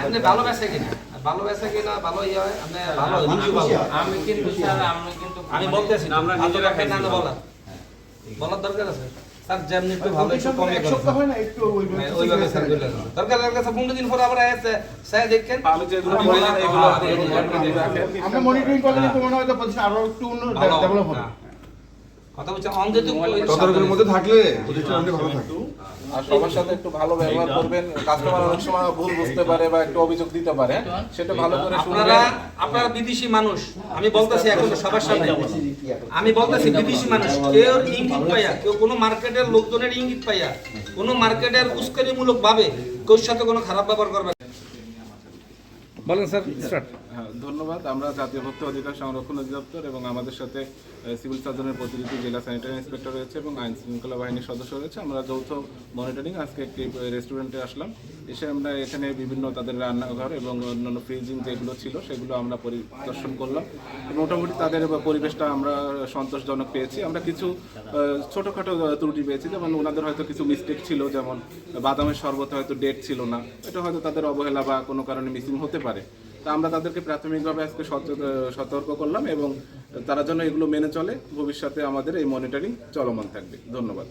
আপনি ভালো বেচা কিনা ভালো বেচা কিনা ভালো ইয়ে হয় আপনি ভালো রিভিউ ভালো আমি কিন্তু স্যার আমি কিন্তু আমি বলতেছি না আমরা নিজেরা নিজেরা না বলার। বলার দরকার আছে? স্যার যেমনি একটু ভালো একটু কমে এক সপ্তাহ হয় না একটু ওইভাবে হ্যাঁ, স্যার বলে দেন। দরকার এর কাছে দিন পর আবার এসে স্যার দেখেন। আমি যেগুলো বললাম এগুলো আপনি মনিটরিং করলে কিন্তু মনে হয় প্রতিষ্ঠান আরও একটু ডেভেলপ হবে। হ্যাঁ। কথা বলছে তদারকের মধ্যে থাকলে প্রতিষ্ঠান ভালো থাকে আর সবার সাথে একটু ভালো ব্যবহার করবেন কাস্টমার অনেক সময় ভুল বুঝতে পারে বা একটু অভিযোগ দিতে পারে সেটা ভালো করে আপনারা শুনবেন আপনারা বিদেশি মানুষ আমি বলতেছি এখন সবার সামনে। আমি বলতেছি বিদেশি মানুষ কেউ ইঙ্গিত পাইয়া কেউ কোনো মার্কেটের লোকজনের ইঙ্গিত পাইয়া কোনো মার্কেটের উস্কানিমূলক ভাবে কেউ সাথে কোনো খারাপ ব্যবহার করবে না। বলেন স্যার স্টার্ট। হ্যাঁ, ধন্যবাদ। আমরা জাতীয় ভোক্তা অধিকার সংরক্ষণ অধিদপ্তর এবং আমাদের সাথে সিভিল সার্জনের প্রতিনিধি জেলা স্যানিটারি ইন্সপেক্টর রয়েছে এবং আইন শৃঙ্খলা বাহিনীর সদস্য রয়েছে। আমরা যৌথ মনিটরিং আজকে একটি রেস্টুরেন্টে আসলাম। এসে আমরা এখানে বিভিন্ন তাদের রান্নাঘর এবং অন্যান্য ফ্রিজিং যেগুলো ছিল সেগুলো আমরা পরিদর্শন করলাম। মোটামুটি তাদের পরিবেশটা আমরা সন্তোষজনক পেয়েছি। আমরা কিছু ছোটোখাটো ত্রুটি পেয়েছি। যেমন ওনাদের হয়তো কিছু মিস্টেক ছিল যেমন বাদামের শরবত হয়তো ডেট ছিল না। এটা হয়তো তাদের অবহেলা বা কোনো কারণে মিসিং হতে পারে। তা আমরা তাদেরকে প্রাথমিকভাবে আজকে সতর্ক করলাম এবং তারা যেন এগুলো মেনে চলে, ভবিষ্যতে আমাদের এই মনিটরিং চলমান থাকবে। ধন্যবাদ।